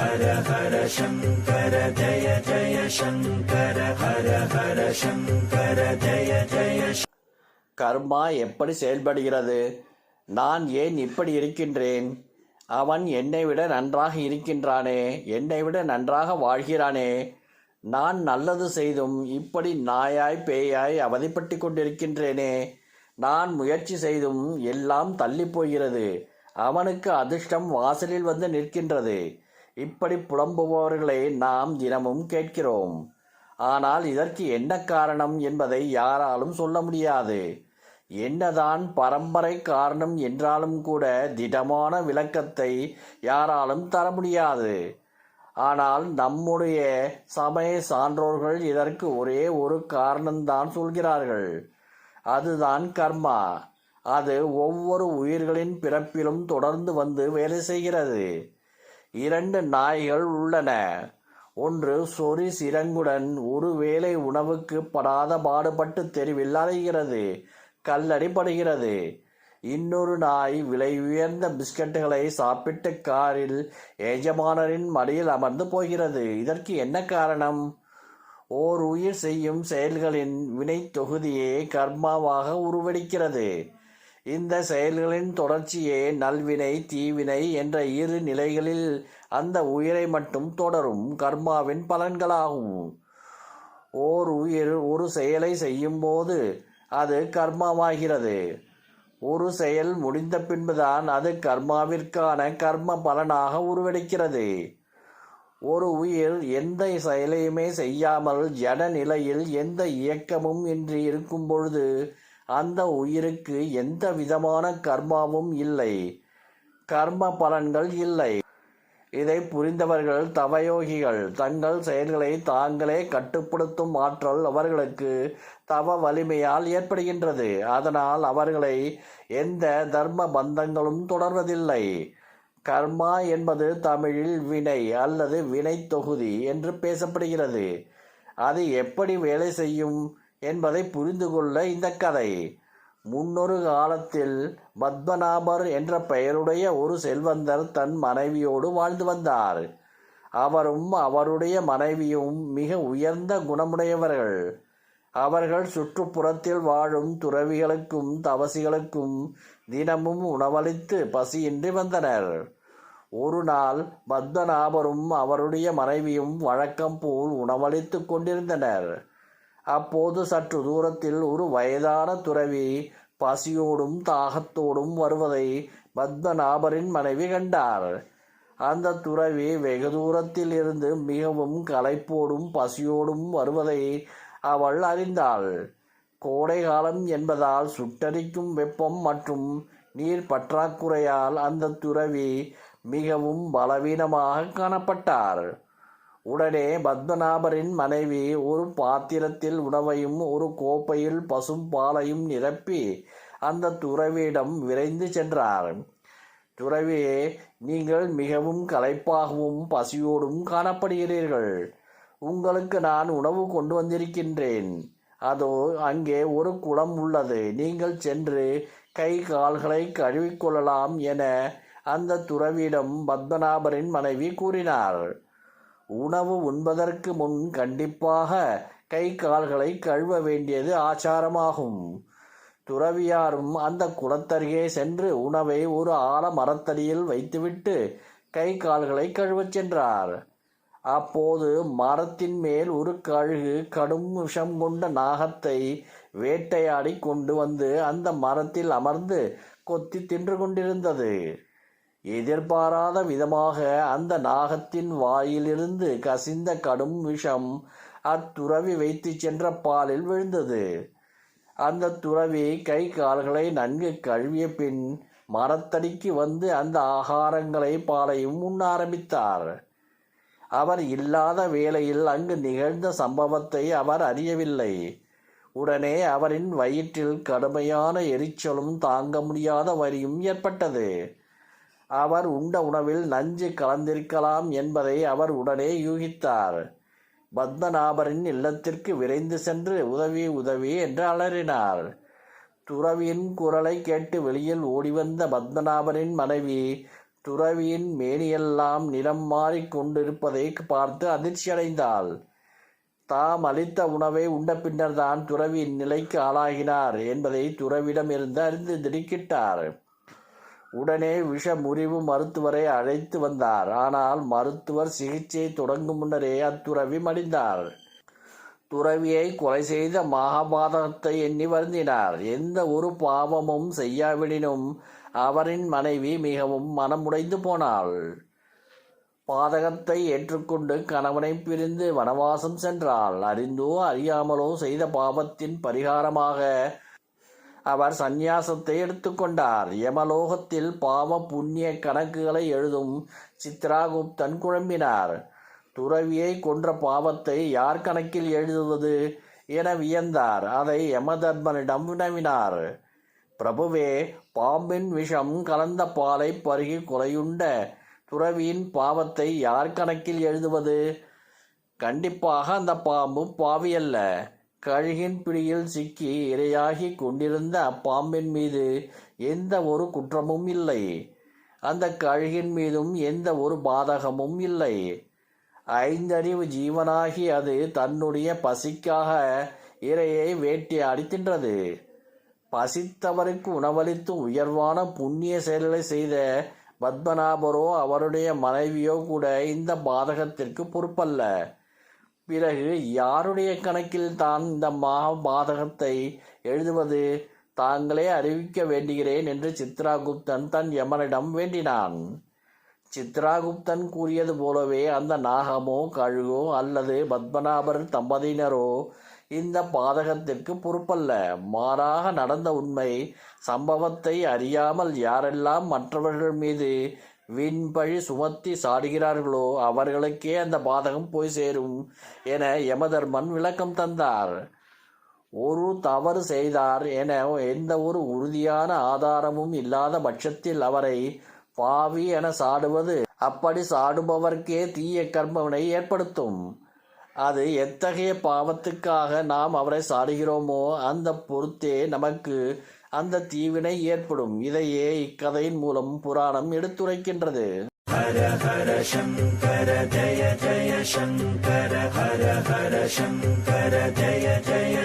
ஹர ஹர சங்கர ஜய ஜய சங்கர ஹர ஹர சங்கர ஜய ஜய கர்மா எப்படி செயல்படுகிறது? நான் ஏன் இப்படி இருக்கின்றேன்? அவன் என்னை விட நன்றாக இருக்கின்றானே என்னை விட நன்றாக வாழ்கிறானே. நான் நல்லது செய்தும் இப்படி நாயாய் பேயாய் அவதிப்பட்டு கொண்டிருக்கின்றேனே. நான் முயற்சி செய்தும் எல்லாம் தள்ளி போகிறது. அவனுக்கு அதிர்ஷ்டம் வாசலில் வந்து நிற்கின்றது. இப்படி புலம்புபவர்களை நாம் தினமும் கேட்கிறோம். ஆனால் இதற்கு என்ன காரணம் என்பதை யாராலும் சொல்ல முடியாது. என்னதான் பரம்பரை காரணம் என்றாலும் கூட திடமான விளக்கத்தை யாராலும் தர முடியாது. ஆனால் நம்முடைய சமய சான்றோர்கள் இதற்கு ஒரே ஒரு காரணம்தான் சொல்கிறார்கள். அதுதான் கர்மா. அது ஒவ்வொரு உயிர்களின் பிறப்பிலும் தொடர்ந்து வந்து வேலை செய்கிறது. இரண்டு நாய்கள் உள்ளன. ஒன்று சொறி சிரங்குடன் ஒரு வேளை உணவுக்கு படாத பாடுபட்டு தெருவில் அலைகிறது கல்லடிப்படுகிறது இன்னொரு நாய் விலை உயர்ந்த பிஸ்கட்டுகளை சாப்பிட்டு காரில் எஜமானரின் மடியில் அமர்ந்து போகிறது. இதற்கு என்ன காரணம்? ஓர் உயிர் செய்யும் செயல்களின் வினை தொகுதியே கர்மாவாக உருவெடுக்கிறது. இந்த செயல்களின் தொடர்ச்சியே நல்வினை தீவினை என்ற இரு நிலைகளில் அந்த உயிரை மட்டும் தொடரும் கர்மாவின் பலன்களாகும். ஓர் உயிர் ஒரு செயலை செய்யும்போது அது கர்மமாகிறது. ஒரு செயல் முடிந்த பின்புதான் அது கர்மாவிற்கான கர்ம பலனாக உருவெடுக்கிறது. ஒரு உயிர் எந்த செயலையுமே செய்யாமல் ஜட நிலையில் எந்த இயக்கமும் இன்றி இருக்கும் பொழுது அந்த உயிருக்கு எந்த விதமான கர்மாவும் இல்லை. கர்ம பலன்கள் இல்லை. இதை புரிந்தவர்கள் தவயோகிகள் தங்கள் செயல்களை தாங்களே கட்டுப்படுத்தும் ஆற்றல் அவர்களுக்கு தவ வலிமையால் ஏற்படுகின்றது. அதனால் அவர்களை எந்த தர்ம பந்தங்களும் தொடர்வதில்லை. கர்மா என்பது தமிழில் வினை அல்லது வினை தொகுதி என்று பேசப்படுகிறது. அது எப்படி வேலை செய்யும்? என்பதை புரிந்து கொள்ள இந்த கதை. முன்னொரு காலத்தில் பத்மநாபர் என்ற பெயருடைய ஒரு செல்வந்தர் தன் மனைவியோடு வாழ்ந்து வந்தார். அவரும் அவருடைய மனைவியும் மிக உயர்ந்த குணமுடையவர்கள். அவர்கள் சுற்றுப்புறத்தில் வாழும் துறவிகளுக்கும் தவசிகளுக்கும் தினமும் உணவளித்து பசியின்றி வந்தனர். ஒரு நாள் பத்மநாபரும் அவருடைய மனைவியும் வழக்கம் போல் உணவளித்து கொண்டிருந்தனர். அப்போது சற்று தூரத்தில் ஒரு வயதான துறவி பசியோடும் தாகத்தோடும் வருவதை பத்மநாபரின் மனைவி கண்டார். அந்த துறவி வெகு தூரத்தில் இருந்து மிகவும் களைப்போடும் பசியோடும் வருவதை அவள் அறிந்தாள். கோடை காலம் என்பதால் சுட்டரிக்கும் வெப்பம் மற்றும் நீர் பற்றாக்குறையால் அந்த துறவி மிகவும் பலவீனமாக காணப்பட்டார். உடனே பத்மநாபரின் மனைவி ஒரு பாத்திரத்தில் உணவையும் ஒரு கோப்பையில் பசும் பாலையும் நிரப்பி அந்த துறவியிடம் விரைந்து சென்றார். துறவியே நீங்கள் மிகவும் களைப்பாகவும் பசியோடும் காணப்படுகிறீர்கள். உங்களுக்கு நான் உணவு கொண்டு வந்திருக்கின்றேன். அதோ அங்கே ஒரு குளம் உள்ளது. நீங்கள் சென்று கை கால்களை கழுவிக்கொள்ளலாம் என அந்த துறவியிடம் பத்மநாபரின் மனைவி கூறினார். உணவு உண்பதற்கு முன் கண்டிப்பாக கை கால்களை கழுவ வேண்டியது ஆச்சாரமாகும். துறவியாரும் அந்த குளத்தருகே சென்று உணவை ஒரு ஆழ மரத்தடியில் வைத்துவிட்டு கை கால்களை கழுவச் சென்றார். அப்போது மரத்தின் மேல் ஒரு கழுகு கடும் விஷம் கொண்ட நாகத்தை வேட்டையாடி கொண்டு வந்து அந்த மரத்தில் அமர்ந்து கொத்தி தின்று கொண்டிருந்தது. எதிர்பாராத விதமாக அந்த நாகத்தின் வாயிலிருந்து கசிந்த கடும் விஷம் அத்துறவி வைத்து சென்ற பாலில் விழுந்தது. அந்த துறவி கை கால்களை நன்கு கழுவிய பின் மரத்தடிக்கு வந்து அந்த ஆகாரங்களை பாலையும் உண்ண ஆரம்பித்தார். அவர் இல்லாத வேளையில் அங்கு நிகழ்ந்த சம்பவத்தை அவர் அறியவில்லை. உடனே அவரின் வயிற்றில் கடுமையான எரிச்சலும் தாங்க முடியாத வரியும் ஏற்பட்டது. அவர் உண்ட உணவில் நஞ்சு கலந்திருக்கலாம் என்பதை அவர் உடனே யூகித்தார். பத்மநாபரின் இல்லத்திற்கு விரைந்து சென்று உதவி உதவி என்று அலறினார். துறவியின் குரலை கேட்டு வெளியில் ஓடிவந்த பத்மநாபரின் மனைவி துறவியின் மேனியெல்லாம் நிறம் மாறிக்கொண்டிருப்பதை பார்த்து அதிர்ச்சியடைந்தாள். தாம் அளித்த உணவை உண்ட பின்னர்தான் துறவியின் நிலைக்கு ஆளாகினார் என்பதை துறவிடமிருந்து அறிந்து திடுக்கிட்டார். உடனே விஷ முறிவு மருத்துவரை அழைத்து வந்தார். ஆனால் மருத்துவர் சிகிச்சை தொடங்கும் முன்னரே அத்துறவி மடிந்தார். துறவியை கொலை செய்த மகாபாதகத்தை எண்ணி வருந்தினார். எந்த ஒரு பாவமும் செய்யாவிடினும் அவரின் மனைவி மிகவும் மனமுடைந்து போனாள். பாதகத்தை ஏற்றுக்கொண்டு கணவனை பிரிந்து வனவாசம் சென்றாள். அறிந்தோ அறியாமலோ செய்த பாவத்தின் பரிகாரமாக அவர் சந்நியாசத்தை எடுத்துக்கொண்டார். யமலோகத்தில் பாவ புண்ணிய கணக்குகளை எழுதும் சித்ராகுப்தன் குழம்பினார். துறவியை கொன்ற பாவத்தை யார் கணக்கில் எழுதுவது என வியந்தார். அதை யமதர்மனிடம் வினவினார். பிரபுவே பாம்பின் விஷம் கலந்த பாலை பருகி கொலையுண்ட துறவியின் பாவத்தை யார் கணக்கில் எழுதுவது? கண்டிப்பாக அந்த பாம்பு பாவியல்ல. கழுகின் பிடியில் சிக்கி இரையாகி கொண்டிருந்த அப்பாம்பின் மீது எந்த ஒரு குற்றமும் இல்லை. அந்த கழுகின் மீதும் எந்த ஒரு பாதகமும் இல்லை. ஐந்தறிவு ஜீவனாகி அது தன்னுடைய பசிக்காக இரையை வேட்டையாடி தின்றது. பசித்தவருக்கு உணவளித்து உயர்வான புண்ணிய செயல்களை செய்த பத்மநாபரோ அவருடைய மனைவியோ கூட இந்த பாதகத்திற்கு பொறுப்பல்ல. பிறகு யாருடைய கணக்கில் தான் இந்த மா பாதகத்தை எழுதுவது? தாங்களே அறிவிக்க வேண்டுகிறேன் என்று சித்ராகுப்தன் தன் யமனிடம் வேண்டினான். சித்ராகுப்தன் கூறியது போலவே அந்த நாகமோ கழுகோ அல்லது பத்மநாபர் தம்பதியினரோ இந்த பாதகத்திற்கு பொறுப்பல்ல. மாறாக நடந்த உண்மை சம்பவத்தை அறியாமல் யாரெல்லாம் மற்றவர்கள் மீது விண்பழி சுமத்தி சாடுகிறார்களோ அவர்களுக்கே அந்த பாதகம் போய் சேரும் என யமதர்மன் விளக்கம் தந்தார். ஒரு தவறு செய்தார் என எந்த ஒரு உறுதியான ஆதாரமும் இல்லாத பட்சத்தில் அவரை பாவி என சாடுவது அப்படி சாடுபவர்க்கே தீய கர்மவினை ஏற்படுத்தும். அது எத்தகைய பாவத்துக்காக நாம் அவரை சாடுகிறோமோ அந்த பொறுத்தே நமக்கு அந்த தீவினை ஏற்படும். இதையே இக்கதையின் மூலம் புராணம் எடுத்துரைக்கின்றது. ஹர ஹர சங்கர ஜய ஜய சங்கர ஹர ஹர சங்கர ஜய ஜய